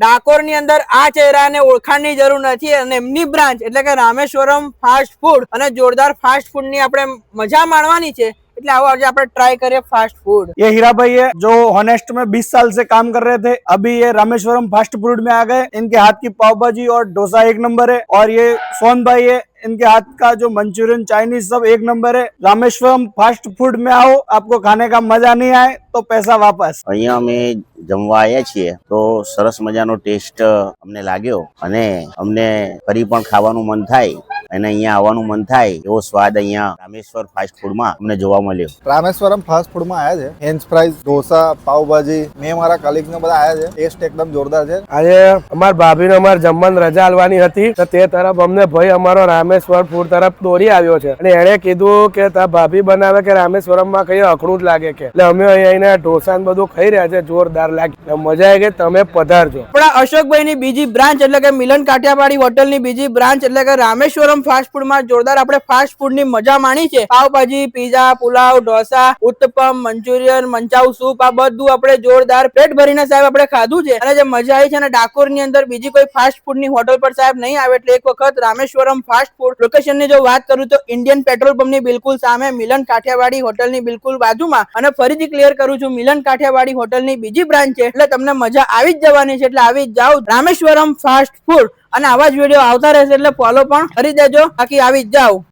ડાકોરની અંદર આ ચહેરાને ઓળખાણની જરૂર નથી અને એમની બ્રાન્ચ એટલે કે રામેશ્વરમ ફાસ્ટ ફૂડ અને જોરદાર ફાસ્ટ ફૂડની આપણે મજા માણવાની છે એટલે આવો આજે આપણે ટ્રાય કરીએ ફાસ્ટ ફૂડ ये हीरा भाई है जो हॉनेस्ट में 20 साल से काम कर रहे थे अभी ये रामेश्वरम फास्ट फूड में आ गए इनके हाथ की पाव भाजी और डोसा एक नंबर है और ये सोन भाई है इनके हाथ का जो मंचूरियन चाइनीज सब एक नंबर है रामेश्वरम फास्ट फूड में आओ आपको खाने का मजा नहीं आए तो पैसा वापस અહીંયા અમે જમવા આવ્યા છીએ તો સરસ મજાનો ટેસ્ટ અમને લાગ્યો અને અમને ફરી પણ ખાવાનું મન થાય અને અહીંયા આવવાનું મન થાય એવો સ્વાદ અહીંયા રામેશ્વર ફાસ્ટ ફૂડમાં અમને જોવા મળ્યો. રામેશ્વરમ ફાસ્ટ ફૂડમાં આવ્યા છે. ફ્રેન્ચ ફ્રાઈઝ ઢોસા પાવભાજી મેં મારા કલીગ ને બધા આવ્યા છે. ટેસ્ટ એકદમ જોરદાર છે. આજે અમાર ભાભીને અમારે જમવાની રજા આલવાની હતી તો તે તરફ અમને ભાઈ અમારો રામેશ્વર ફૂડ તરફ દોરી આવ્યો છે. અને એણે કીધું કે તા ભાભી બનાવે કે રામેશ્વરમમાં કઈ અખડું જ લાગે કે. એટલે અમે અહીંયા ઢોસા ને બધું ખાઈ રહ્યા છે જોરદાર લાગે. મજા આવી ગઈ તમે પધારજો. આપણા અશોકભાઈ ની બીજી બ્રાન્ચ એટલે કે મિલન કાઠિયાવાડી હોટલની બીજી બ્રાન્ચ એટલે કે રામેશ્વરમ ફાસ્ટ ફૂડમાં જોરદાર આપણે ફાસ્ટ ફૂડની મજા માણી છે. Pav bhaji pizza pulao, dosa, uttapam, Manchurian manchow soup આ બધું આપણે જોરદાર પેટ ભરીને સાહેબ આપણે ખાધું છે. અને જે મજા આવી છે અને ડાકોરની અંદર બીજી કોઈ ફાસ્ટ ફૂડની હોટલ પર સાહેબ નહીં આવે એટલે એક વખત રામેશ્વરમ ફાસ્ટ ફૂડ લોકેશનની જો વાત કરું તો ઇન્ડિયન પેટ્રોલ પંપની બિલકુલ સામે મિલન કાઠિયાવાડી હોટલની બિલકુલ બાજુમાં. અને ફરીથી ક્લિયર કરું છું, મિલન કાઠિયાવાડી હોટલની બીજી બ્રાન્ચ છે. એટલે તમને મજા આવી જ જવાની છે. એટલે આવી જ જાઓ રામેશ્વરમ ફાસ્ટ ફૂડ અને આવા જ વીડિયો આવતા રહેશે એટલે ફોલો પણ કરી દેજો. બાકી આવી જ જાઓ.